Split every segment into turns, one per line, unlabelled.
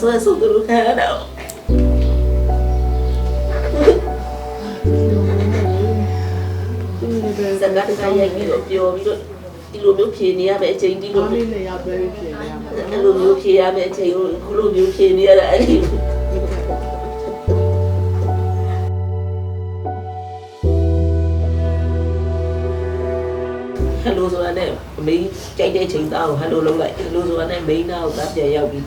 ဆွဲဆုပ်သူတို့ခံရတာ။စကားတကရိုက်ပြီးတော့ပျော်ပြီးတော့ဒီလိုမျိုးဖြေနေရမယ်အချိန်ဒီလို
ဘာလို့လဲရပဲဖြစ်နေရမှာ
အဲ့လိုမျိုးဖြေရမယ်အချိန်ကိုခုလိုမျိုးဖြေနေရတာအဲ့ဒီဟယ်လိုဆိုတာနဲ့မင်းကြိုက်တဲ့ချိန်သားကိုဟယ်လိုလုပ်လိုက်ဟယ်လိုဆိုတာနဲ့မင်းနာကိုသားပြန်ရောက်ပြီး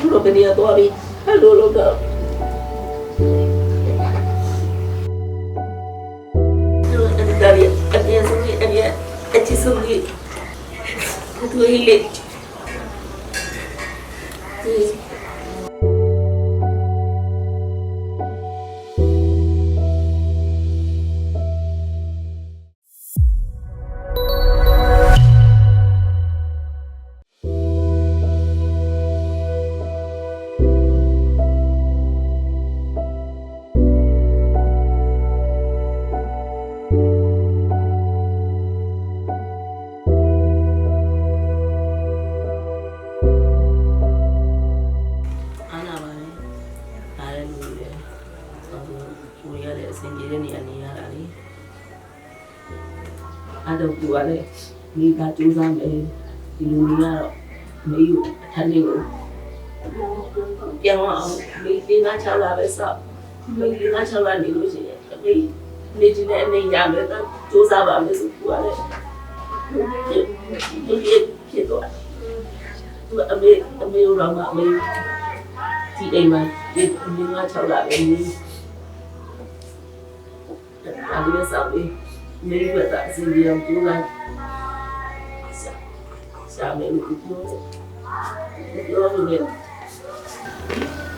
ခုလိုကနေရတော့ပြီးဟယ်လိုလုပ်တော့ တဲ့အဆင်ပြေတဲ့နေရာနေရတာလေအဲ့တော့ကိုကလည်းမိကကြိုးစားမယ်ဒီလူနေကတော့မေးကိုအထက်လေးကိုပြောင်းအောင်မိတင်းက6လာပဲစောက်မိတင်းက6လာနေလို့ရှိရင်မိနေချင်တဲ့အနေရမယ်တော့ကြိုးစားပါမယ်ဆိုကိုကလည်းဒီဖြစ်သွားသူအမေအမေရောမအမေဒီအိမ်မှာဒီမြင်းက6လာပဲနီး အဲ့ဒီဆောက်ပြီးမင်းကတအစီအစဉ်ကိုလိုက်ရှာမယ်လို့ပြောတယ်ပြောလို့လည်း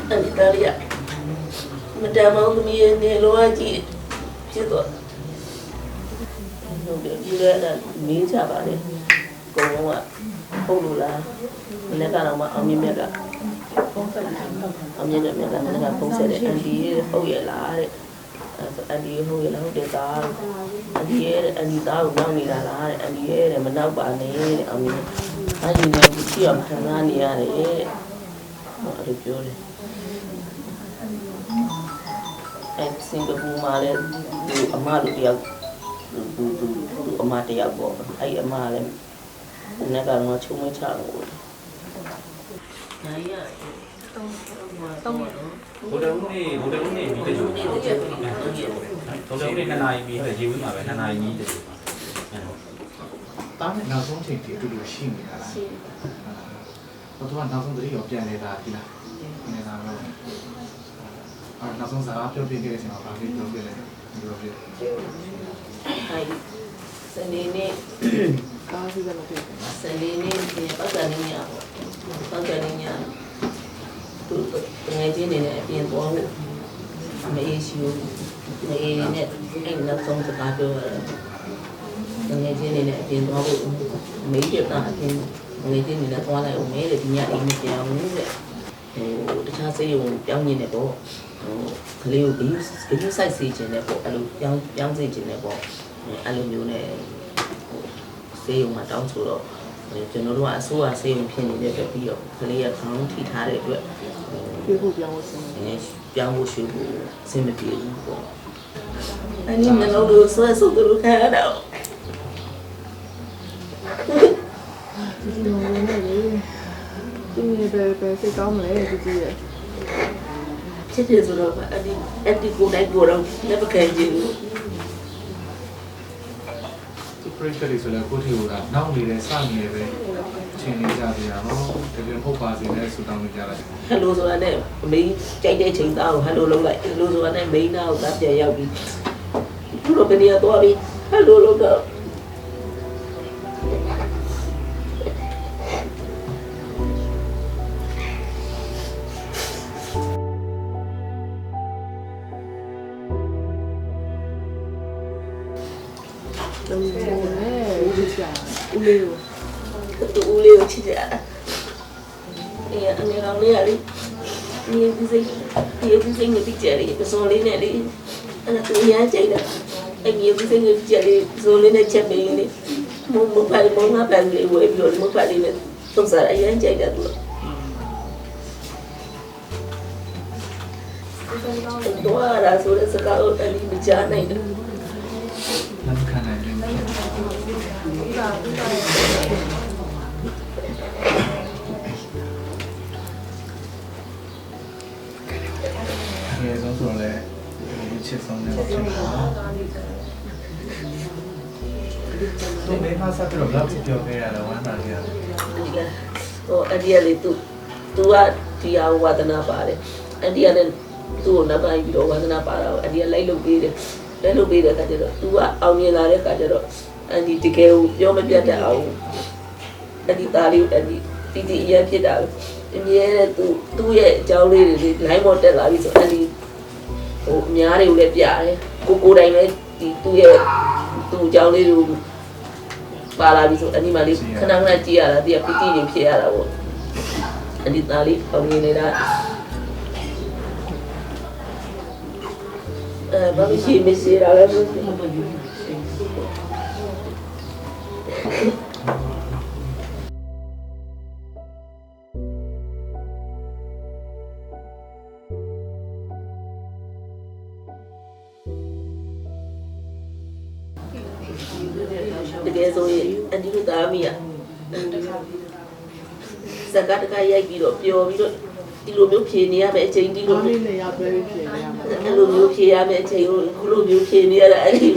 အဲ့ဒီကရီယာမတမောင်းသမီးရဲ့နေလောအကြီးဖြစ်တော့ဟုတ်တယ်ဒီလည်းအဲ့မင်းချပါလေကုံလုံးကဟုတ်လို့လားမနေ့ကတော့မှအောင်မြင်မြတ်က
ပုံစံနဲ့ဟုတ်
အမြင့်နဲ့မြတ်ကလည်းကပုံဆက်တယ်အန်ဒီရဲ့ဟုတ်ရဲ့လားတဲ့ အဲဆိုအန်ဒီဟုတ်ရဲ့လားဟုတ်တယ်သားအန်ဒီရဲ့အန်ဒီသားကိုနောက်နေတာလားတဲ့အန်ဒီရဲ့တဲ့မနောက်ပါနဲ့တဲ့အမြင့်အန်ဒီနဲ့ဒီချီအောင်ခံစားနေရတယ်တဲ့ဟောအဲ့လိုပြောတယ်အဲစင်ကာပူမှာလည်းဒီအမလူတယောက်သူသူသူသူအမတယောက်ပေါ့အဲ့ဒီအမလည်းနက်ကတော့ချုံမချလို့နိုင်ရတော့ တော့
ဘုဒ္ဓဦးနေ့ဘုဒ္ဓဦးနေ့ပြီးတဲ့ကျိုး
ဒီနေ့ကျပြီးတော့ဒီ
ဘုဒ္ဓဦးနေ့နှစ်နာရီပြီးတဲ့ရေဝင်းမှာပဲနှစ်နာရီကြီးတဲ့
တားနဲ့နောက်ဆုံးချိန်ထိအတူတူရှိနေတာလားရှိတော့သူကနောက်ဆုံးတတိယပြန်နေတာဒီလားနေတာတော့အာနောက်ဆုံးစကားပြောပြခဲ့တဲ့အချိန်မှာဗာလေးပြောပြတယ်ပြောပြ
ហើយစနေနေ့
ကားစီးတယ်မဖြစ်ဘူး
စနေနေ့ဒီပတ်စံနေညပတ်စံနေည သူငယ်ချင်းနေနဲ့အပြင်သွားဖို့မအေးရှိဘူးမအေးနဲ့အဲ့နောက်ဆုံးစကားပြောရတယ်ငယ်ချင်းနေနဲ့အပြင်သွားဖို့မေးပြတာအပြင်ငယ်ချင်းနေနဲ့သွားလိုက်အောင်မဲတဲ့ဒီညအိမ်မပြောင်းဘူးတဲ့ဟိုတခြားစိတ်ရုံပြောင်းနေတယ်ပေါ့ဟိုကလေးကိုဘီးဘီးဆိုင်စေခြင်းနဲ့ပေါ့အဲ့လိုပြောင်းပြောင်းစေခြင်းနဲ့ပေါ့အဲ့လိုမျိုးနဲ့စေယုံမှာတောင်းဆိုတော့ ကျွန်တော်တို့ကအစိုးရစေယုံဖြစ်နေတဲ့အတွက်ပြီးတော့ကလေးကခေါင်းထိထားတဲ့အတွက်
ပြေဖို့ပြောင်းလို့စင်
အဲပြောင်းဖို့ရွှေ့ဖို့အဆင်မပြေဘူးပေါ့အနည်းမလို့လို့ဆွဲဆုပ်သူတို့ခံရတာ
ဒီလိုမျိုးနဲ့လေဒီနေ့ပဲပဲစိတ်ကောင်းမလဲဒီကြီးရဲ့
ဖြစ်ဖြစ်ဆိုတော့အဒီအဒီကိုတိုင်းကိုတော့လက်မခံကြည့်ဘူး
သူ ပရိသတ်တွေဆိုလည်းကိုထီကနောက်နေတဲ့စနေပဲချင်းနေကြသေးတာနော်တကယ်ဟုတ်ပါစေနဲ့ဆူတောင်းနေကြတာ
ဟယ်လိုဆိုတာနဲ့မင်းကြိုက်တဲ့ချိန်သားကိုဟယ်လိုလုပ်လိုက်ဟယ်လိုဆိုတာနဲ့မင်းနာကိုသားပြန်ရောက်ပြီးသူတို့ကနေရတော့ပြီးဟယ်လိုလုပ်တော့
လုံးဝနဲ့ဦးလေးချာဦးလေးကို
တူဦးလေးကိုချစ်ကြတာအေးအနေကောင်လေးကလေဒီဒီစိတ်ဒီဒီစိတ်နဲ့ပြကြတယ်ပစုံလေးနဲ့လေအဲ့ဒါသူရမ်းကြိုက်တာအဲ့ဒီဒီစိတ်နဲ့ပြကြတယ်ပစုံလေးနဲ့ချက်ပေးလေမမဖိုင်မငါပန်လေးဝယ်ပြီးတော့မဖိုင်လေးနဲ့သုံးစားအရမ်းကြိုက်တာသူတော့ရတာဆိုတဲ့စကားကိုအန်ဒီမကြားနိုင်ဘူး
လက်ခံနိုင်တယ်ဖြစ်တာ ငယ်ဆုံးဆိုတော့လည်းဒီချစ်ဆုံးနဲ့ဖြစ်နေတာဒီမေမဆက်ပြီးတော့လောက်ပြောခဲ့ရတော့ဝမ်းသာခဲ့ရတယ်
ဒီကဟိုအန်ဒီကလေသူသူကဒီဟာဝါသနာပါတယ်အန်ဒီကလည်းသူ့ကိုနောက်ပိုင်းပြီးတော့ဝါသနာပါတာကိုအန်ဒီကလိုက်လုပ်ပေးတယ်လိုက်လုပ်ပေးတဲ့အခါကျတော့သူကအောင်မြင်လာတဲ့အခါကျတော့ အန်ဒီတကယ်ကိုပြောမပြတ်တတ်အောင်အန်ဒီသားလေးကိုအန်ဒီတီတီအရင်ဖြစ်တာအမြဲတဲ့သူသူ့ရဲ့အကြောင်းလေးတွေ line ပေါ်တက်လာပြီဆိုအန်ဒီဟိုအများတွေကိုလည်းပြတယ်ကိုကိုတိုင်လည်းဒီသူ့ရဲ့သူ့အကြောင်းလေးတွေကိုပါလာပြီဆိုအန်ဒီမလေးခဏခဏကြည့်ရတာဒီကပီတိနေဖြစ်ရတာပေါ့အန်ဒီသားလေးအောင်မြင်နေတာအဲဘာမရှိမရှိတာလည်းမသိဘူး တကယ်ဆိုရင်အန်ဒီတို့သားမိอ่ะစကားတကရိုက်ပြီးတော့ပျော်ပြီးတော့ဒီလိုမျိုးဖြေနေရမယ်အချိန်ဒီလို
ဘာ
မျိုး
လေးလည်းရပဲဖြစ်နေရမှာ
အဲ့လိုမျိုးဖြေရမယ်အချိန်ကိုခုလိုမျိုးဖြေနေရတာအဲ့ဒီ